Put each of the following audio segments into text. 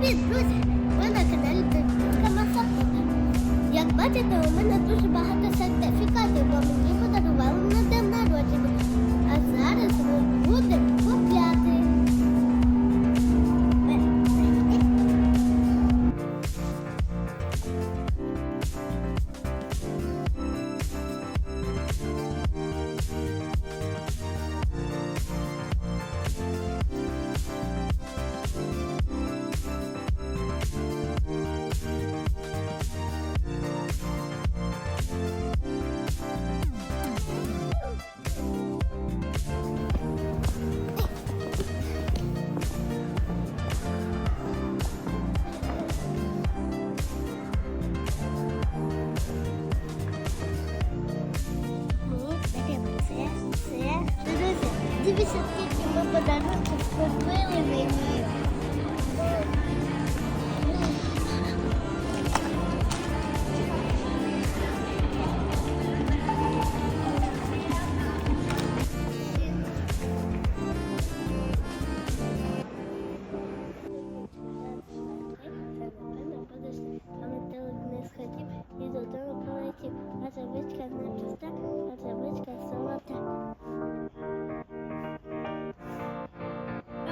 Друзі, ви на каналі Дитинка Масакота. Як бачите, у мене дуже багато сертифікатів, дивіться, скільки ми подарунків купили мені.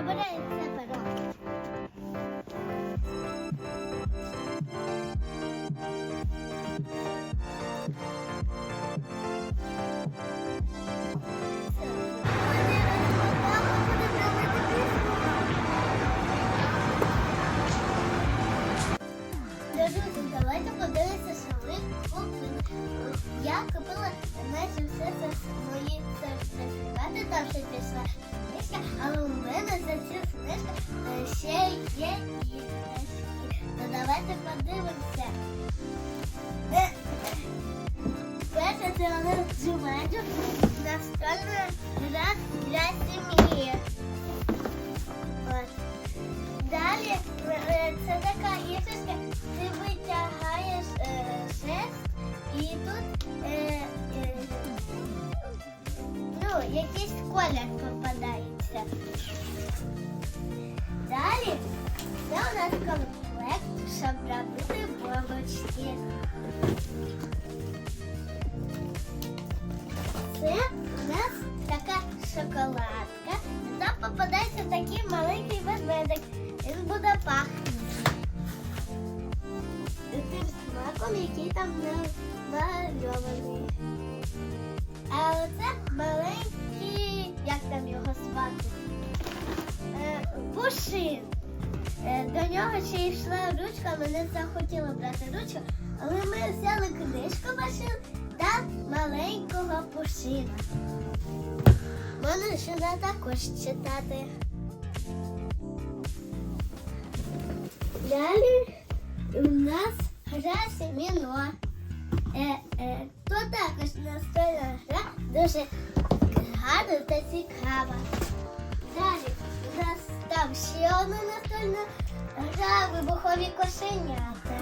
Обирається перо. Давайте подивимося, що ми купили. Я купила майже все це мої сертифікати, там ще пішла книжка, але у мене за цю книжку е, ще є іграшки. То давайте подивимося. Е, Перше це у нас настольна гра для сім'ї. Далі е, це така іграшка, ти витягаєш е, шест і тут якийсь колір попадається. Далі це у нас комплект, щоб робити бомбочки. Це у нас така шоколадка. Там попадається такий маленький ведмедик. Він буде пахнути. Тим смаком, який там намальований. А оце маленький, як там його звати? Е, Пушин. Е, До нього ще йшла ручка, мене захотіла брати ручку, але ми взяли книжку машин та маленького пушина. Можна ще також читати. Далі у нас гра Семіно. Дуже гарна та цікава. Далі у нас там ще одна настольна гра вибухові кошенята.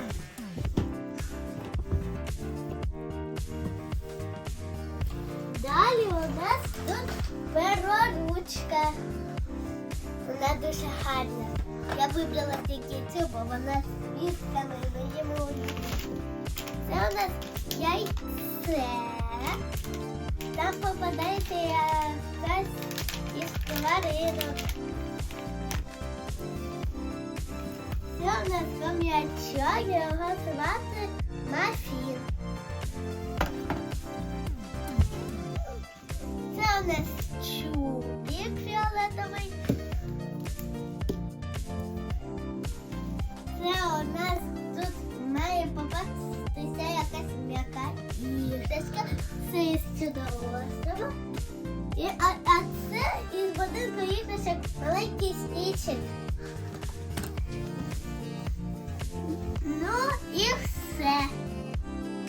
Далі у нас тут пероручка. Вона дуже гарна. Я вибрала тільки цю, бо вона з квітками і моїми. Це у нас яйце. Там попадається якась із тваринок. на у я чаю його звати Мафін. Маленький стічик. Ну і все.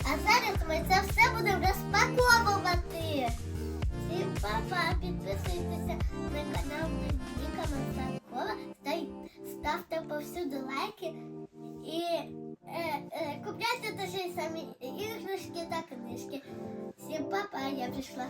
А зараз ми це все будемо розпаковувати. Всім папа, підписуйтеся на канал Ніка Масакова, ставте повсюди лайки і е, е, купляйте теж самі іграшки та книжки. Всім папа, я прийшла.